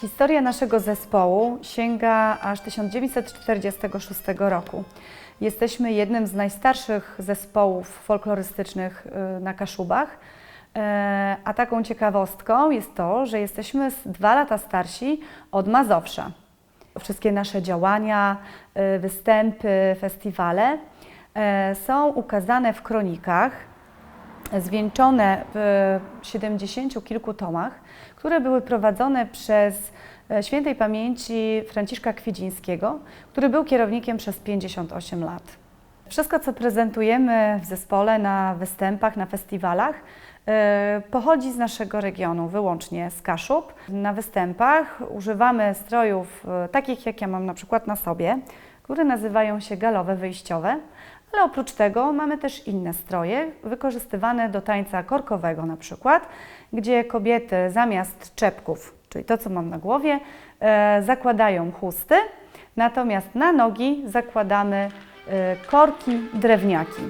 Historia naszego zespołu sięga aż 1946 roku. Jesteśmy jednym z najstarszych zespołów folklorystycznych y, na Kaszubach. E, A taką ciekawostką jest to, że jesteśmy dwa lata starsi od Mazowsza. Wszystkie nasze działania, y, występy, festiwale e, są ukazane w kronikach, zwieńczone w 70 kilku tomach, które były prowadzone przez e, świętej pamięci Franciszka Kwidzińskiego, który był kierownikiem przez 58 lat. Wszystko, co prezentujemy w zespole, na występach, na festiwalach, e, pochodzi z naszego regionu, wyłącznie z Kaszub. Na występach używamy strojów e, takich, jak ja mam na przykład na sobie, które nazywają się galowe wyjściowe, ale oprócz tego mamy też inne stroje wykorzystywane do tańca korkowego na przykład, gdzie kobiety zamiast czepków, czyli to co mam na głowie, e, zakładają chusty, natomiast na nogi zakładamy e, korki drewniaki.